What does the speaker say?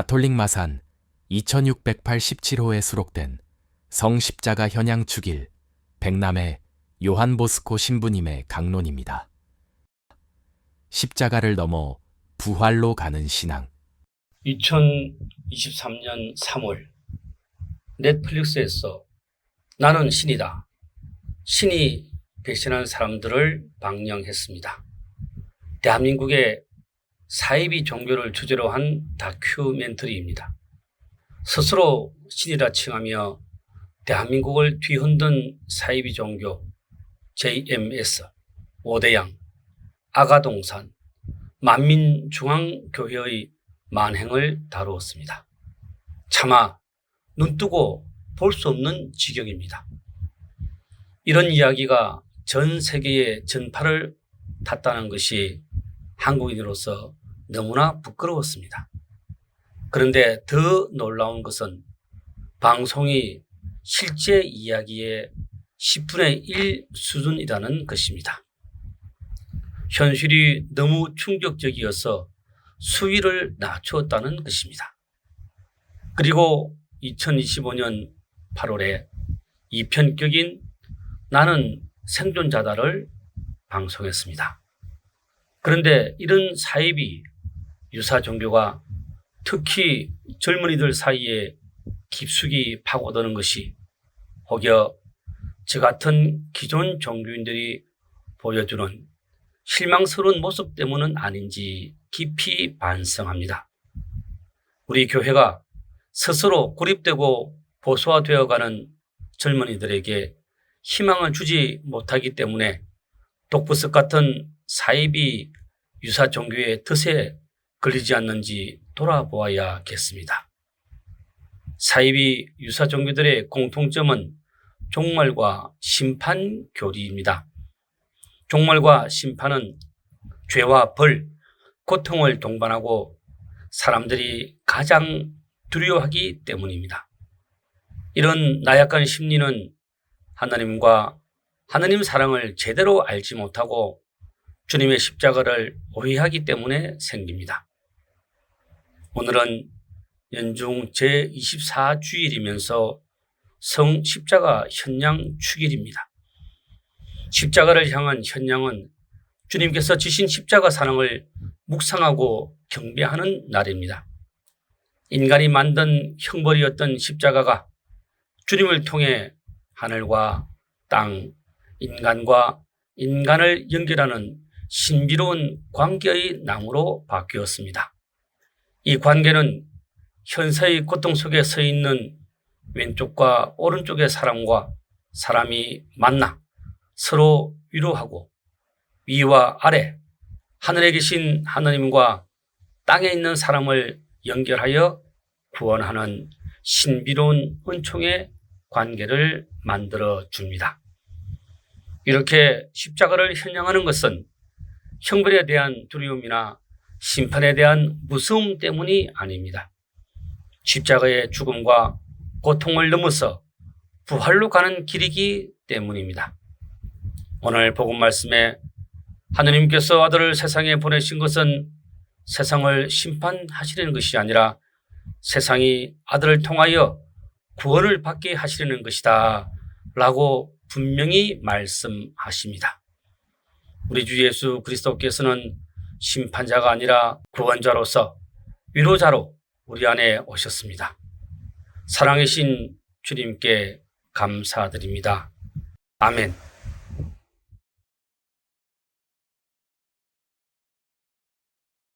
가톨릭 마산 2687호에 수록된 성십자가 현양 축일 백남의 요한 보스코 신부님의 강론입니다. 십자가를 넘어 부활로 가는 신앙. 2023년 3월 넷플릭스에서 나는 신이다. 신이 배신한 사람들을 방영했습니다. 대한민국의 사이비 종교를 주제로 한 다큐멘터리입니다. 스스로 신이라 칭하며 대한민국을 뒤흔든 사이비 종교 JMS, 오대양, 아가동산, 만민중앙교회의 만행을 다루었습니다. 차마 눈뜨고 볼 수 없는 지경입니다. 이런 이야기가 전 세계에 전파를 탔다는 것이 한국인으로서 너무나 부끄러웠습니다. 그런데 더 놀라운 것은 방송이 실제 이야기의 10분의 1 수준이라는 것입니다. 현실이 너무 충격적이어서 수위를 낮추었다는 것입니다. 그리고 2025년 8월에 이 편격인 나는 생존자다를 방송했습니다. 그런데 이런 사입이 유사 종교가 특히 젊은이들 사이에 깊숙이 파고드는 것이 혹여 저 같은 기존 종교인들이 보여주는 실망스러운 모습 때문은 아닌지 깊이 반성합니다. 우리 교회가 스스로 고립되고 보수화되어가는 젊은이들에게 희망을 주지 못하기 때문에 독부석 같은 사이비 유사 종교의 덫에 걸리지 않는지 돌아보아야겠습니다. 사이비 유사 종교들의 공통점은 종말과 심판 교리입니다. 종말과 심판은 죄와 벌, 고통을 동반하고 사람들이 가장 두려워하기 때문입니다. 이런 나약한 심리는 하나님과 하나님 사랑을 제대로 알지 못하고 주님의 십자가를 오해하기 때문에 생깁니다. 오늘은 연중 제24주일이면서 성 십자가 현양 축일입니다. 십자가를 향한 현양은 주님께서 지신 십자가 사랑을 묵상하고 경배하는 날입니다. 인간이 만든 형벌이었던 십자가가 주님을 통해 하늘과 땅, 인간과 인간을 연결하는 신비로운 관계의 나무로 바뀌었습니다. 이 관계는 현세의 고통 속에 서 있는 왼쪽과 오른쪽의 사람과 사람이 만나 서로 위로하고 위와 아래 하늘에 계신 하나님과 땅에 있는 사람을 연결하여 구원하는 신비로운 은총의 관계를 만들어 줍니다. 이렇게 십자가를 현양하는 것은 형벌에 대한 두려움이나 심판에 대한 무서움 때문이 아닙니다. 십자가의 죽음과 고통을 넘어서 부활로 가는 길이기 때문입니다. 오늘 복음 말씀에 하느님께서 아들을 세상에 보내신 것은 세상을 심판하시려는 것이 아니라 세상이 아들을 통하여 구원을 받게 하시려는 것이다. 라고 분명히 말씀하십니다. 우리 주 예수 그리스도께서는 심판자가 아니라 구원자로서 위로자로 우리 안에 오셨습니다. 사랑이신 주님께 감사드립니다. 아멘.